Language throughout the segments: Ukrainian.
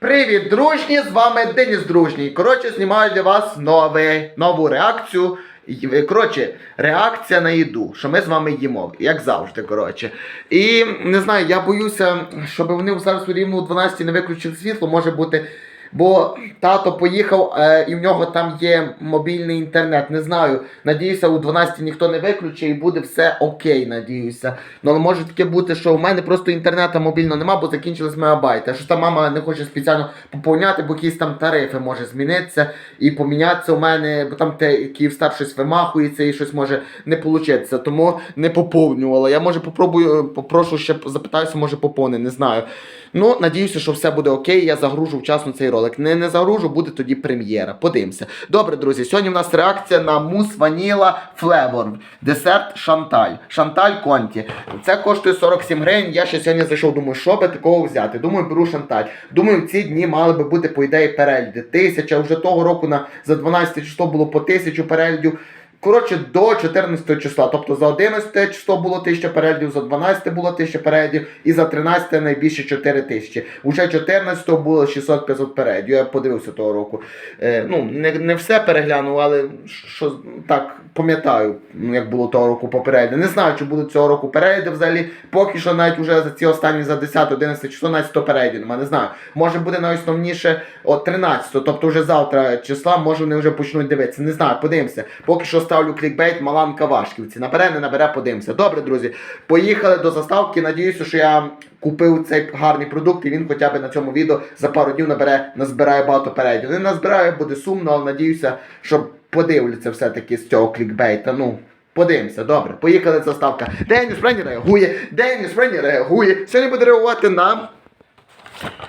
Привіт, дружні! З вами Деніс Дружній. Коротше, знімаю для вас нове, нову реакцію. Е, Коротше, реакція на їду, що ми з вами їмо, як завжди. Коротше. І не знаю, я боюся, щоб вони зараз у рівно о 12 не виключили світло, може бути. Бо тато поїхав е, і в нього там є мобільний інтернет. Не знаю. Надіюся, у 12 ніхто не виключить і буде все окей, надіюся. Ну але може таке бути, що в мене просто інтернету мобільного нема, бо закінчились мегабайти. А що там мама не хоче спеціально поповняти, бо якісь там тарифи може змінитися і помінятися у мене, бо там те Київстар щось вимахується і щось може не получитися. Тому не поповнювала. Я може попробую, попрошу ще запитаюся, може поповни, не знаю. Ну, надіюся, що все буде окей. Я загружу вчасно цей ролик. Не, не загружу, буде тоді прем'єра. Подивимося. Добре, друзі, сьогодні в нас реакція на мус ваніла флевор. Десерт Шанталь. Шанталь Конті. Це коштує 47 гривень. Я ще сьогодні зайшов, думаю, що би такого взяти. Думаю, беру Шанталь. Думаю, ці дні мали би бути, по ідеї, перегляди. Тисяча. Вже того року на, за 12 число було по тисячу переглядів. Коротше, до 14 числа. Тобто за 11 число було 1000 переглядів, за 12 було 1000 переглядів, і за 13 найбільше 4 тисячі. Уже 14 було 600-500 переглядів. Я подивився того року. Е, ну, не, не все переглянув, але що так пам'ятаю, ну, як було того року по перегляду. Не знаю, чи будуть цього року перегляди взагалі. Поки що навіть уже за ці останні за 10-11 число навіть 100 переглядів нема. Не знаю. Може буде найосновніше от 13, тобто вже завтра числа, може вони вже почнуть дивитися. Не знаю, подивимося. Поки що ставлю клікбейт Маланка Вашківці. Набере, не набере, подивимося. Добре, друзі. Поїхали до заставки. Надіюся, що я купив цей гарний продукт, і він хоча б на цьому відео за пару днів набере, назбирає багато переглядів. Не назбирає, буде сумно, але надіюся, що подивляться все-таки з цього клікбейта. Ну. Подивимося, добре, поїхали заставка. Деніс Френі реагує, Деніс Френі реагує. Сьогодні буде реагувати на.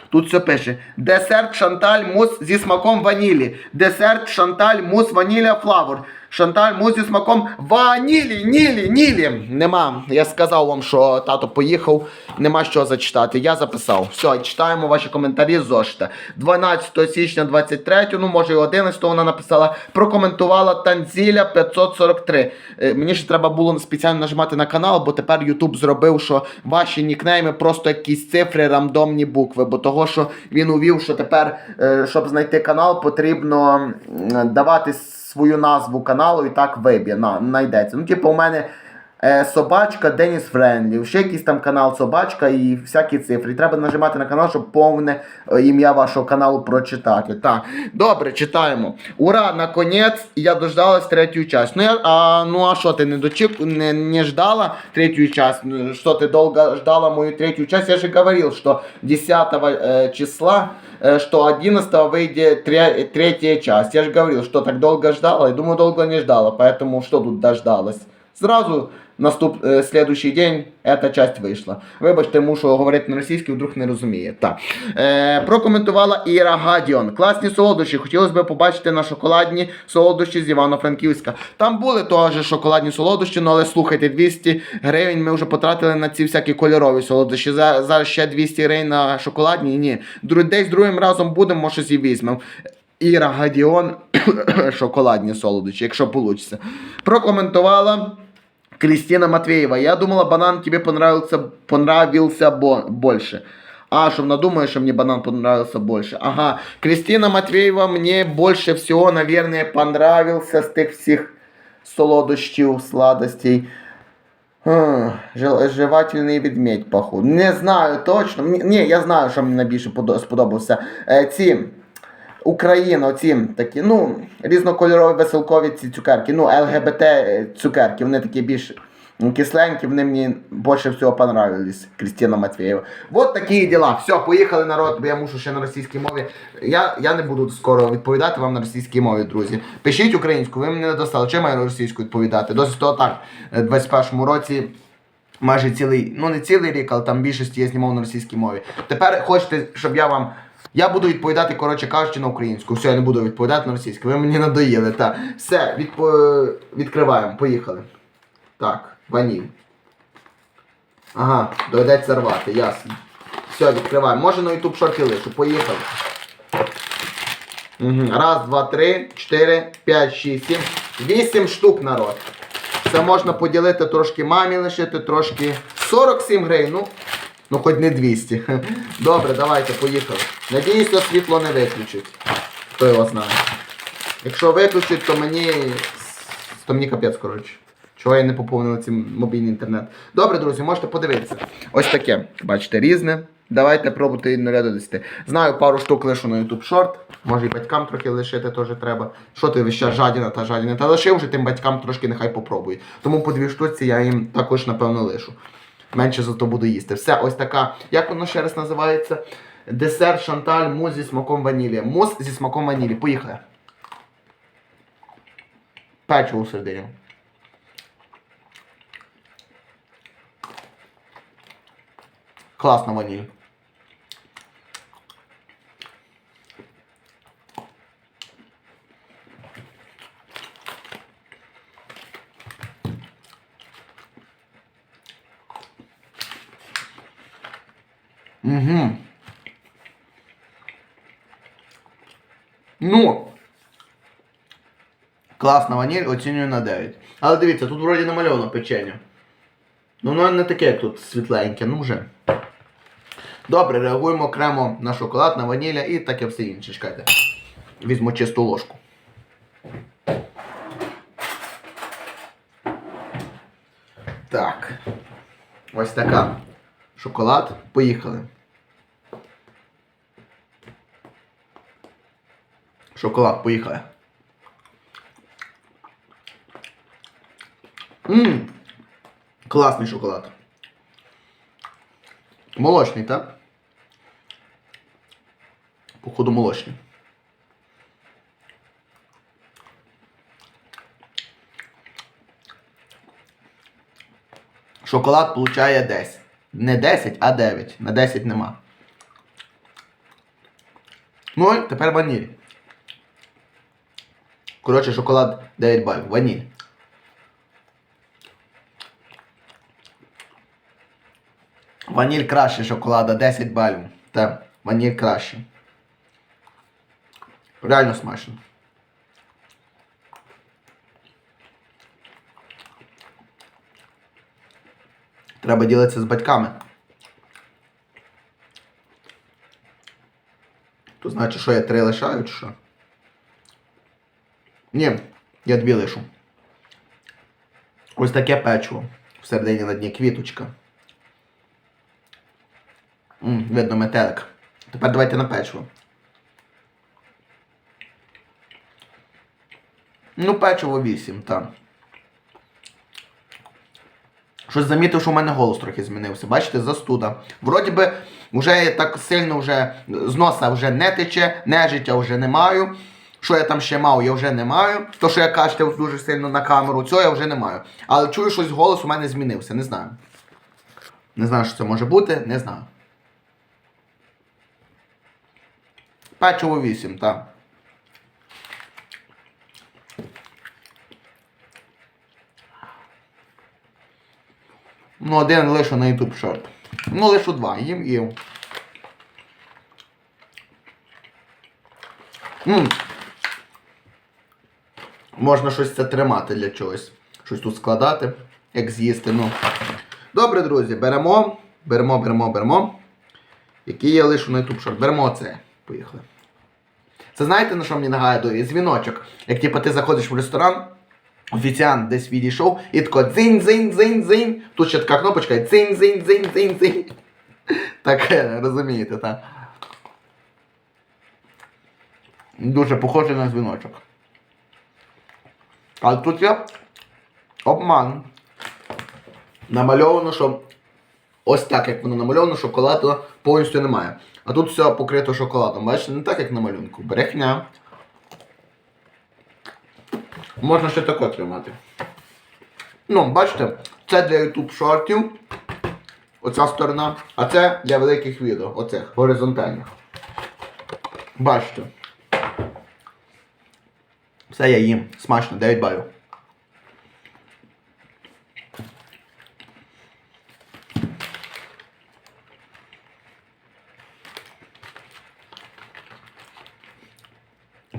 Тут все пише: десерт шанталь мус зі смаком ванілі. Десерт шанталь мус ваніля флавор. Шанталь мус зі смаком ванілі, нілі, нілі. Нема. Я сказав вам, що тато поїхав. Нема що зачитати. Я записав. Все, читаємо ваші коментарі зошита. 12 січня 23, ну може і 11 вона написала. Прокоментувала Танзіля 543. Е, Мені ще треба було спеціально нажимати на канал, бо тепер YouTube зробив, що ваші нікнейми просто якісь цифри, рандомні букви. Бо того, що він увів, що тепер, е, щоб знайти канал, потрібно давати свою назву каналу і так виб'є. На, знайдеться. Ну, типу, у мене. Е, собачка Деніс Френдлі, ще якийсь там канал Собачка і всякі цифри. І треба нажимати на канал, щоб повне е, ім'я вашого каналу прочитати. Так, добре, читаємо. Ура! Наконець я дождалась третю часть. Ну, я, а, ну а що ти не дочіп, не, не ждала третью часть? Ну, Что ты долго ждала мою третью часть? Я же говорил, что 10 э, числа, э, что 11 выйдет третья часть. Я же говорил, что так долго ждала, и думаю, долго не ждала, поэтому что тут дождалась? Сразу наступ, е, следующий день эта часть вийшла. Вибачте, мушу говорити на російській, вдруг не розуміє. Так. Е, прокоментувала Іра Гадіон. Класні солодощі. Хотілося б побачити на шоколадні солодощі з Івано-Франківська. Там були теж шоколадні солодощі, ну але слухайте, 200 гривень ми вже потратили на ці всякі кольорові солодощі. За- Зараз ще 200 гривень на шоколадні. Ні. Дру- Десь другим разом будемо, може і візьмемо. Іра Гадіон, шоколадні солодощі, якщо вийде. Прокоментувала. Кристина Матвеева. Я думала, банан тебе понравился, понравился бо- больше. А, что она думает, что мне банан понравился больше. Ага. Кристина Матвеева мне больше всего, наверное, понравился з тих всіх солодощів, сладостей. Хм, жевательний ведмедь, походу. Не знаю точно. Ні, я знаю, що мені найбільше подо- сподобався. Е, ці Україна, оці такі, ну, різнокольорові веселкові ці цукерки, ну, ЛГБТ цукерки, вони такі більш кисленькі, вони мені більше всього понравились, Кристина Матвєєва. Вот такі діла. Все, поїхали народ, бо я мушу ще на російській мові. Я, я не буду скоро відповідати вам на російській мові, друзі. Пишіть українську, ви мені не достали. Чи маю російську відповідати? Досить того так, в 21-му році майже цілий, ну не цілий рік, але там більшості я знімав на російській мові. Тепер хочете, щоб я вам. Я буду відповідати, коротше кажучи, на українську. Все, я не буду відповідати на російську. Ви мені надоїли. Так. Все, відпо... відкриваємо, поїхали. Так, ваніль. Ага, доведеться рвати, ясно. Все, відкриваємо. Може на YouTube шорти лишу, поїхали. Угу. Раз, два, три, чотири, п'ять, шість, сім. Вісім штук народ. Це можна поділити трошки мамі лишити, трошки 47 гривень. Ну, Ну хоч не 200. Добре, давайте, поїхали. Надіюся, світло не виключить. Хто його знає. Якщо виключить, то мені. То мені капець, коротше. Чого я не поповнив цим мобільний інтернет. Добре, друзі, можете подивитися. Ось таке. Бачите, різне. Давайте пробуйте від 0 до 10. Знаю, пару штук лишу на YouTube Short. Може і батькам трохи лишити теж треба. Що ти вища жадіна та жадіна? Та лишив вже тим батькам трошки нехай попробують. Тому по дві штуці я їм також, напевно, лишу. Менше зато буду їсти. Все, ось така. Як воно ще раз називається? Десерт шанталь мус зі смаком ванілі. Мус зі смаком ванілі. Поїхали. Печиво всередині. Класна ваніль. Угу. Ну. Класна ваніль, оцінюю на 9. Але дивіться, тут вроді намальовано печення. Ну воно не таке, як тут світленьке, ну вже. Добре, реагуємо окремо на шоколад, на ванілля і таке все інше. Чекайте. Візьму чисту ложку. Так. Ось така. Шоколад. Поїхали. Шоколад, поїхали. Ммм. Класний шоколад. Молочний, так? Походу молочний. Шоколад получає 10. Не 10, а 9. На 10 нема. Ну і тепер ваніль. Коротше, шоколад 9 балів. Ваніль. Ваніль краще шоколада 10 балів. Та, ваніль краще. Реально смачно. Треба ділитися з батьками. То значить, що я три лишаю, чи що? Ні, я дві лишу. Ось таке печиво. Всередині на дні квіточка. М, видно метелик. Тепер давайте на печиво. Ну, печиво 8, так. Щось замітив, що в мене голос трохи змінився. Бачите, застуда. Вроді би, вже так сильно вже з носа вже не тече, нежиття вже не маю. Що я там ще мав, я вже не маю. То, що я кашляв дуже сильно на камеру, цього я вже не маю. Але чую, щось голос у мене змінився, не знаю. Не знаю, що це може бути, не знаю. Печиво 8, так. Ну, один лише на YouTube шорт. Ну, лише два, їм їм. М. Можна щось це тримати для чогось. Щось тут складати, як з'їсти. ну. Добре, друзі, беремо, беремо, беремо, беремо. Який я лишу на YouTube шорт. Беремо оце. Поїхали. Це знаєте, на що мені нагадує? Дзвіночок. Як типу, ти заходиш в ресторан, офіціант десь відійшов, і тако дзинь, дзинь, дзинь, дзинь. Тут ще така кнопочка, і дзинь, дзинь, дзинь, дзинь, дзинь. Таке, розумієте, так? Дуже похоже на дзвіночок. Але тут є обман. Намальовано, що ось так, як воно намальовано, шоколаду повністю немає. А тут все покрито шоколадом. Бачите, не так, як на малюнку. Брехня. Можна ще тако тримати. Ну, бачите, це для YouTube шортів. Оця сторона. А це для великих відео. Оцих горизонтальних. Бачите. Все я їм. Смачно, 9 балів.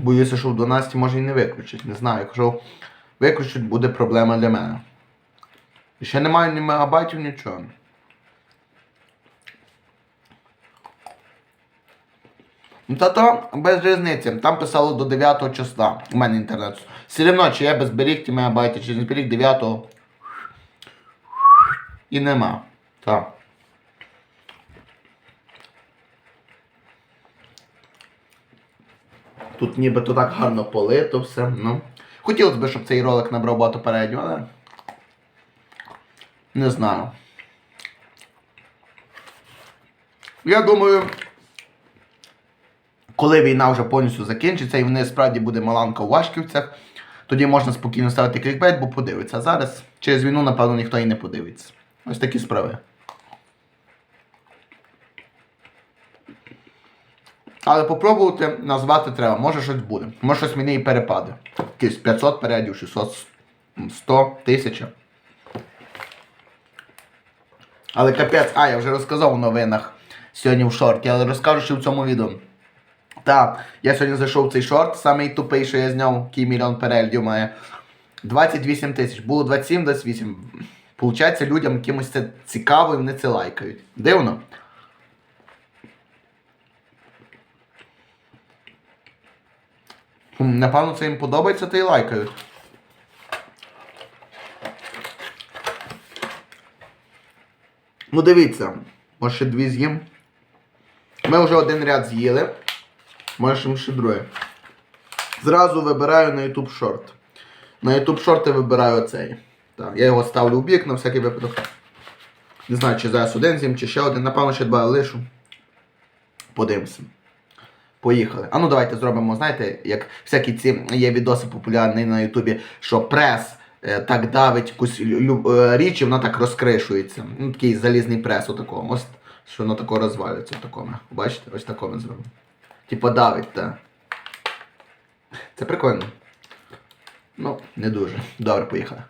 Боюся, що в 12 може і не виключить. Не знаю, якщо виключить, буде проблема для мене. І ще немає ні мегабайтів, нічого. Ну, Та-та, без різниці. Там писало до 9 числа. У мене інтернет. Все одно, чи я без зберіг ті мегабайти, чи не зберіг 9 і нема. Так. Тут нібито так гарно полито все. Ну. Хотілося б, щоб цей ролик набрав багато передню, але. Не знаю. Я думаю, коли війна вже повністю закінчиться і вони справді буде маланка у Вашківцях, тоді можна спокійно ставити клікбейт, бо подивиться. Зараз через війну, напевно, ніхто і не подивиться. Ось такі справи. Але попробувати назвати треба, може щось буде. Може щось мені і перепаде. Якісь 500 передів, 600, 100, 1000. Але капець, а, я вже розказав у новинах сьогодні в шорті, але розкажу ще в цьому відео. Так, я сьогодні зайшов в цей шорт, самий тупий, що я зняв, який мільйон переглядів має. 28 тисяч. Було 27-28. Получається, людям якимось це цікаво і вони це лайкають. Дивно. Напевно, це їм подобається, та й лайкають. Ну дивіться, може ще дві з'їм. Ми вже один ряд з'їли. Може ще друге. Зразу вибираю на YouTube шорт. На YouTube шорти вибираю оцей. Так, я його ставлю в бік на всякий випадок. Не знаю, чи зараз один з'їм, чи ще один. Напевно, ще два лишу. Подивимося. Поїхали. А ну давайте зробимо, знаєте, як всякі ці є відоси популярні на Ютубі, що прес е, так давить якусь е, річ і вона так розкришується. Ну, такий залізний прес отакого. Ось що воно тако розвалюється в такому. Бачите? Ось такому зробимо. Типа давить, так. Це прикольно. Ну, не дуже. Добре, поїхали.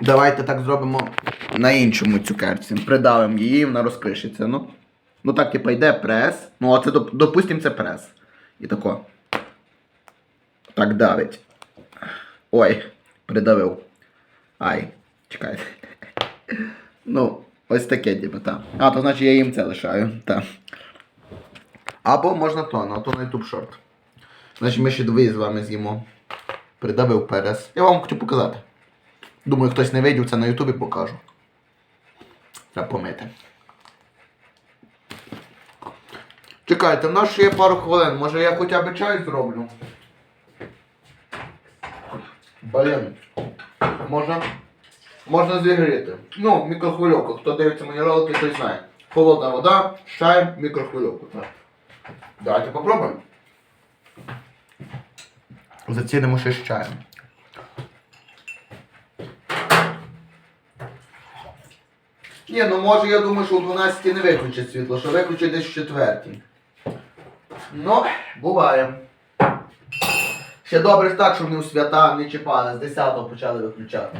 Давайте так зробимо на іншому цукерці. Придавимо її, вона розкришиться. Ну, ну так, типа йде прес. Ну, а це, доп- допустим, це прес. І тако. Так давить. Ой, придавив. Ай, чекайте. Ну, ось таке, типу, так. А, то значить я їм це лишаю. Так. Або можна то, на то на YouTube шорт. Значить ми ще дві з вами з'їмо. Придавив перес. Я вам хотів показати. Думаю, хтось не видів, це на Ютубі покажу. Треба помити. Чекайте, в нас ще є пару хвилин. Може я хоча б чай зроблю? Блін. Можна. Можна зігріти. Ну, мікрохвильовку. Хто дивиться мої ролики, той знає. Холодна вода, чай, мікрохвильовку. Давайте попробуємо. Зацінимо ще з чаєм. Ні, ну може я думаю, що о 12 не виключать світло, що виключать десь в 4. Ну, буває. Ще добре так, що вони у свята не чіпали, з 10-го почали виключати.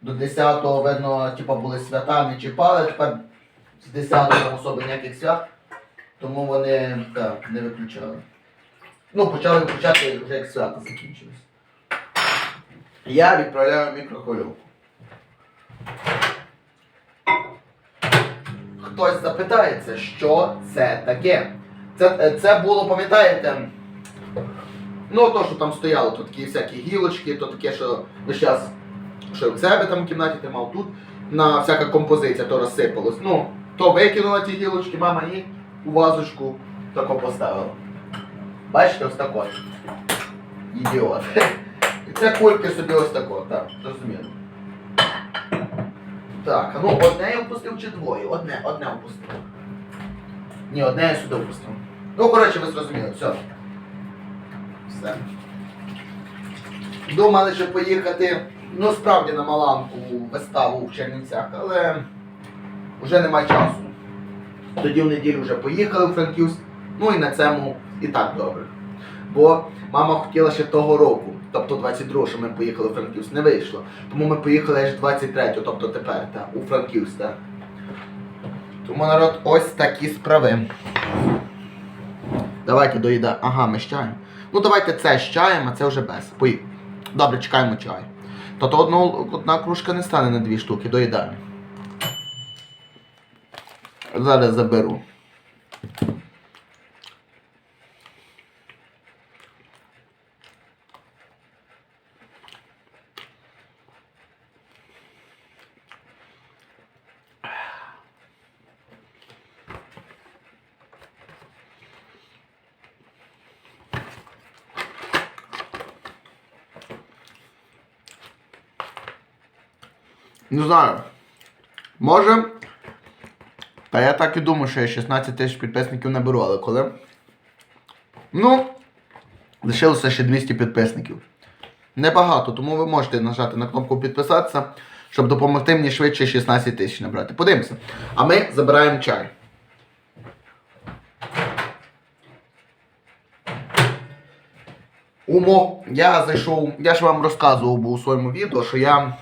До 10-го, видно, типу, були свята, не чіпали, тепер з 10-го там особи ніяких свят, тому вони так, не виключали. Ну, почали виключати вже як свята закінчились. Я відправляю мікрохвильовку. Хтось запитається, що це таке. Це, е, це було, пам'ятаєте? Ну, то, що там стояло, то такі всякі гілочки, то таке, що весь час, що в себе там в кімнаті тримав тут, на всяка композиція то розсипалось. Ну, то викинула ті гілочки, мама і у вазочку тако поставила. Бачите, ось тако. Ідіот. І це кульки собі ось тако, так, зрозуміло. Так, ну одне я впустив чи двоє? Одне, одне впустив. Ні, одне я сюди впустив. Ну, коротше, ви зрозуміли, все. Все. Думали, що поїхати, ну справді на Маланку виставу в Чернівцях, але вже немає часу. Тоді в неділю вже поїхали в Франківськ, ну і на цьому і так добре. Бо мама хотіла ще того року, тобто 22-го, що ми поїхали в Франківськ, не вийшло. Тому ми поїхали аж 23-го, тобто тепер, так, у Франківськ, так. Тому народ ось такі справи. Давайте доїда. Ага, ми з чаєм. Ну давайте це з чаєм, а це вже без. Поїхали. Добре, чекаємо чай. То то одну, одна кружка не стане на дві штуки, доїдаю. Зараз заберу. Не знаю. Може. Та я так і думаю, що я 16 тисяч підписників наберу, але коли. Ну, лишилося ще 200 підписників. Небагато, тому ви можете нажати на кнопку підписатися, щоб допомогти мені швидше 16 тисяч набрати. Подивимося. А ми забираємо чай. Умо, я зайшов, я ж вам розказував був у своєму відео, що я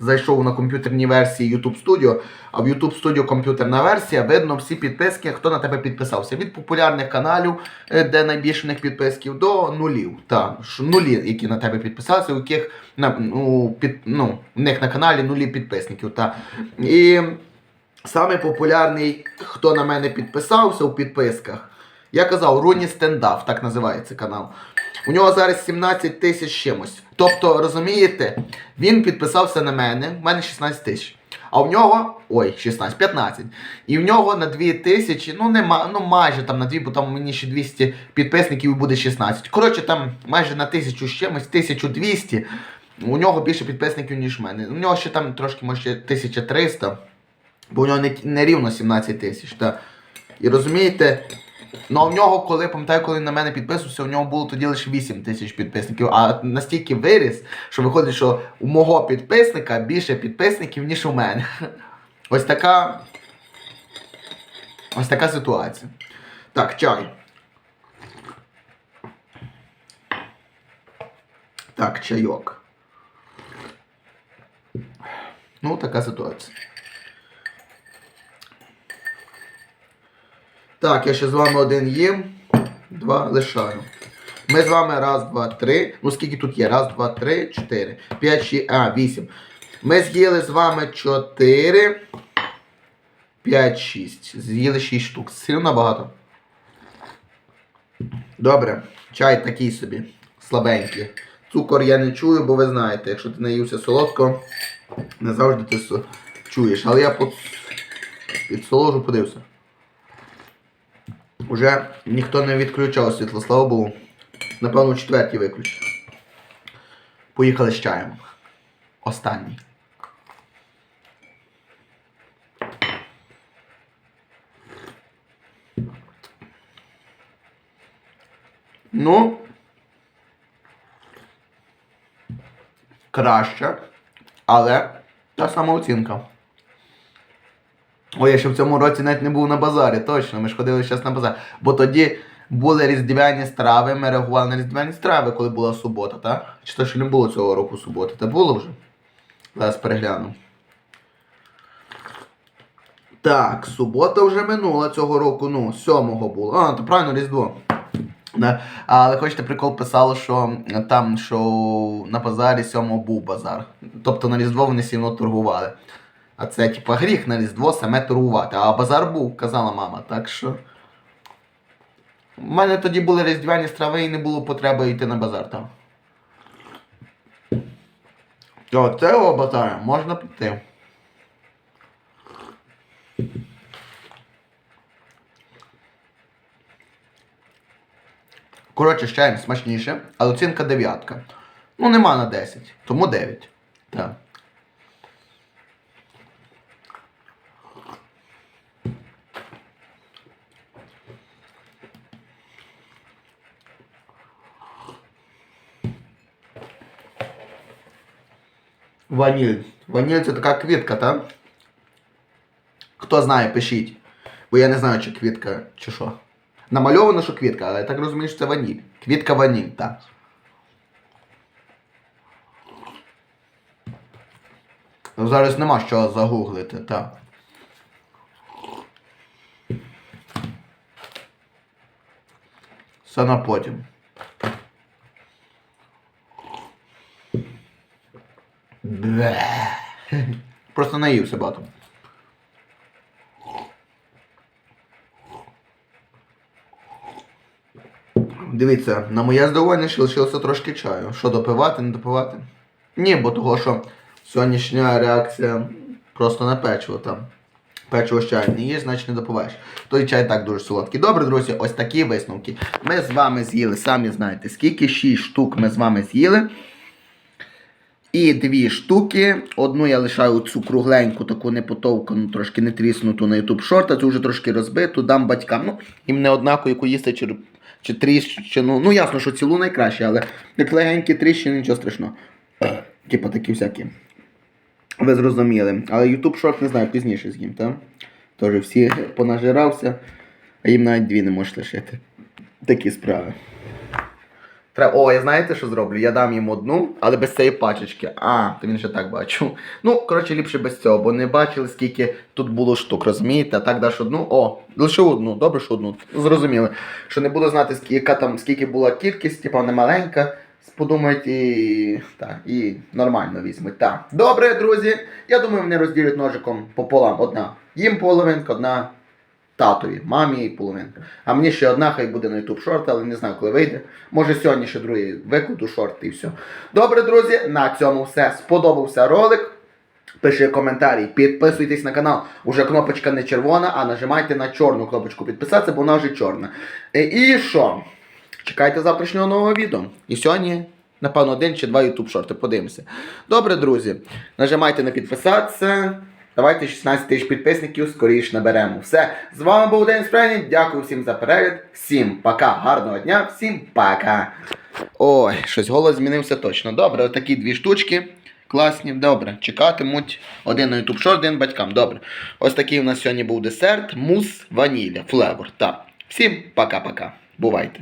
зайшов на комп'ютерній версії YouTube Studio, а в YouTube Studio комп'ютерна версія, видно всі підписки, хто на тебе підписався. Від популярних каналів, е, де найбільше в них підписків, до нулів. Та, нулі, які на тебе підписалися, у яких на, ну, під, ну, в них на каналі нулі підписників. Та. І Самий популярний, хто на мене підписався у підписках, я казав, Руні Стендап, так називається канал. У нього зараз 17 тисяч чимось. Тобто, розумієте, він підписався на мене, в мене 16 тисяч. А в нього, ой, 16, 15. І в нього на 2 тисячі, ну нема, ну майже там на 2, бо там мені ще 200 підписників і буде 16. Коротше, там майже на тисячу з чимось, 1200. У нього більше підписників, ніж в мене. У нього ще там трошки, може, 1300. Бо у нього не, не рівно 17 тисяч. І розумієте, ну а в нього, коли пам'ятаю, коли на мене підписувався, у нього було тоді лише 8 тисяч підписників. А настільки виріс, що виходить, що у мого підписника більше підписників, ніж у мене. Ось така. Ось така ситуація. Так, чай. Так, чайок. Ну, така ситуація. Так, я ще з вами один їм, два лишаю. Ми з вами раз, два, три. Ну скільки тут є? Раз, два, три, чотири. П'ять, шість, а, вісім. Ми з'їли з вами чотири. П'ять, шість. З'їли шість штук. Сильно багато. Добре. Чай такий собі. Слабенький. Цукор я не чую, бо ви знаєте, якщо ти наївся солодко, не завжди ти чуєш. Але я підсоложу, подивився. Уже ніхто не відключав світло, слава Богу. Напевно, четвертій виключив. Поїхали з чаєм. Останній. Ну. Краще. Але та сама оцінка. Ой, я ще в цьому році навіть не був на базарі, точно. Ми ж ходили зараз на базар. Бо тоді були різдвяні страви, ми реагували на різдвяні страви, коли була субота, так? Чи то ще не було цього року суботи? Та було вже? Зараз перегляну. Так, субота вже минула цього року, ну, сьомого було. А, то правильно, Різдво. Да. Але хочете, прикол писало, що там, що на базарі сьомого був базар. Тобто на Різдво вони сильно торгували. А це типа гріх на Різдво саме торгувати. А базар був, казала мама. Так що. У мене тоді були різдвяні страви і не було потреби йти на базар там. До цього базару можна піти. Коротше, чаєм смачніше, але оцінка дев'ятка. Ну, нема на 10, тому 9. Так. Ваніль. Ваніль це така квітка, так? Хто знає, пишіть. Бо я не знаю, чи квітка, чи що. Намальовано, що квітка, але я так розумію, що це ваніль. Квітка ваніль, так. Ну, зараз нема що загуглити, так. Все на потім. Просто наївся багато. Дивіться, на моє здоволення ще лишилося трошки чаю. Що допивати, не допивати? Ні, бо того, що сьогоднішня реакція просто на печиво там. Печиво з не їш, значить не допиваєш. Той чай так дуже солодкий. Добре, друзі, ось такі висновки. Ми з вами з'їли, самі знаєте, скільки 6 штук ми з вами з'їли. І дві штуки. Одну я лишаю цю кругленьку, таку непотовкану, трошки не тріснуту на YouTube шорт, а цю вже трошки розбиту, дам батькам. Ну, їм не однаково, яку їсти, чи, чи тріщину. Ну, ясно, що цілу найкраще, але як легенькі тріщини, нічого страшного. Типа такі всякі. Ви зрозуміли. Але YouTube шорт не знаю, пізніше з'їм, так? Тож всі понажирався, а їм навіть дві не можеш лишити. Такі справи. Треба... О, я знаєте, що зроблю? Я дам їм одну, але без цієї пачечки. А, то він ще так бачив. Ну, коротше, ліпше без цього, бо не бачили, скільки тут було штук, розумієте? А так даш одну. О, лише одну, добре, що одну. Зрозуміли. Що не буду знати, яка там, скільки була кількість, типа не маленька. Подумають і. Так, і нормально візьмуть. Так. Добре, друзі. Я думаю, вони розділять ножиком пополам. Одна. Їм половинка, одна татові, мамі і половинка. А мені ще одна, хай буде на YouTube шорт, але не знаю, коли вийде. Може сьогодні ще другий викладу шорт і все. Добре, друзі, на цьому все. Сподобався ролик. Пиши коментарі, підписуйтесь на канал. Уже кнопочка не червона, а нажимайте на чорну кнопочку підписатися, бо вона вже чорна. І, і що? Чекайте завтрашнього нового відео. І сьогодні, напевно, один чи два YouTube шорти. Подивимося. Добре, друзі. Нажимайте на підписатися. Давайте 16 тисяч підписників скоріш наберемо. Все. З вами був День Спрені. Дякую всім за перегляд. Всім пока. Гарного дня, всім пока. Ой, щось голос змінився точно. Добре, отакі дві штучки. Класні, добре. Чекатимуть один на YouTube шорт, один батькам. Добре. Ось такий у нас сьогодні був десерт. Мус ванілля. Флевор. Так. Всім пока-пока. Бувайте.